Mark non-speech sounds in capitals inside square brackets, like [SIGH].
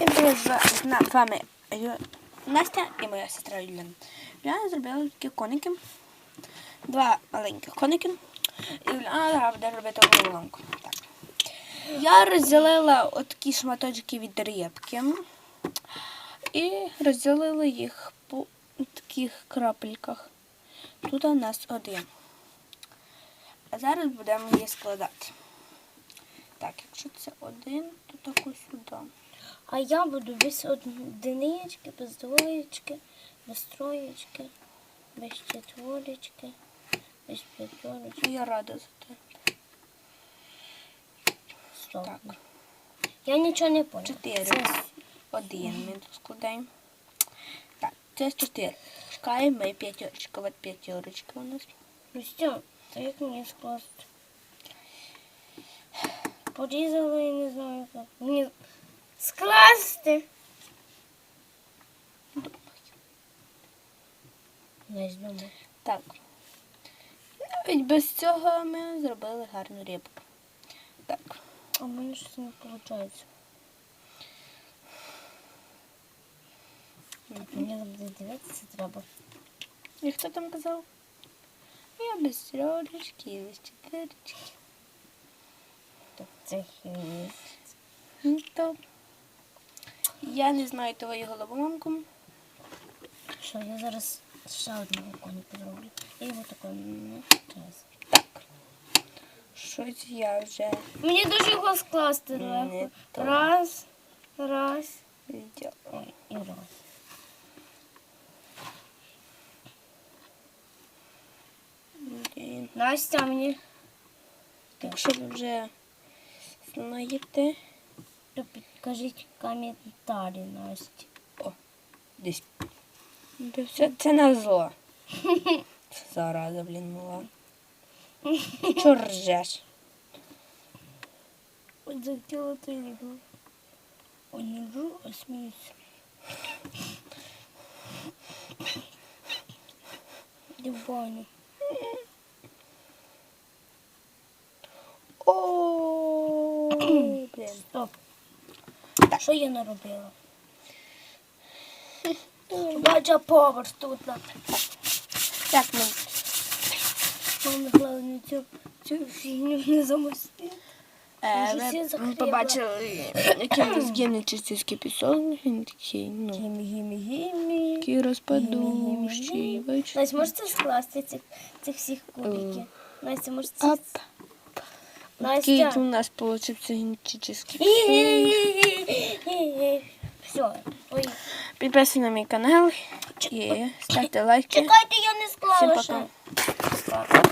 Всім привіт, з вами Настя і моя сестра Юліна. Я зробила такі коники. Два маленьких коники. І Юліана буде робити одну ломку. Так. Я розділила отакі шматочки від рибки. І розділила їх по таких крапельках. Тут у нас один. А зараз будемо її складати. Так, якщо це один, то сюди. А я буду без одинички, без двоєчки, без троєчки, без четверочки, без п'ятерочки. Я рада за те. Стоп. Так, Я нічого не поняла. чотири. Це Один ми тут складаємо. Так, це чотири. Чекаємо ми п'ятерочка. От п'ятерочка у нас. Ну що, то як мені скласти? Порізала і не знаю як. Мені скласти. Так. Навіть без цього ми зробили гарну рибку. Так. А в мене щось не виходить. Мені буде дивитися треба. І хто там казав? Я без трьошечки, і без чотирочки. Так, це хімія. Ну, то я не знаю твою головоломку. Що, я зараз ще одного коніка зроблю. Я його тако не час. Так. Щось я вже Мені дуже його скласти легко. то. Раз, раз ой, і раз. Блін. Настя мені Якщо ви вже знаєте, то підкажіть коментарі, Настя. десь. Це все це на зло. [LAUGHS] Зараза, блін, мала. Чого ржеш? От захотіла ти його. Ой, не ржу, а сміюся. Іди в баню. О, блін. Стоп. Що я наробила? Бача поверх тут. Так, ми Мамі, головне, цю, цю фігню не замостити. Е, Вже ви всі м, закрила. побачили, який у нас чистівський пісок. Він такий, ну, Гімі, гімі, гімі. такий розпадущий. бачите? Настя, можете скласти цих, цих всіх кубиків? Настя, можете... Оп. Настя. у нас получится генетический. Все. Підписуйтесь на мій канал і ставте лайки. Чекайте, я не Всім пока.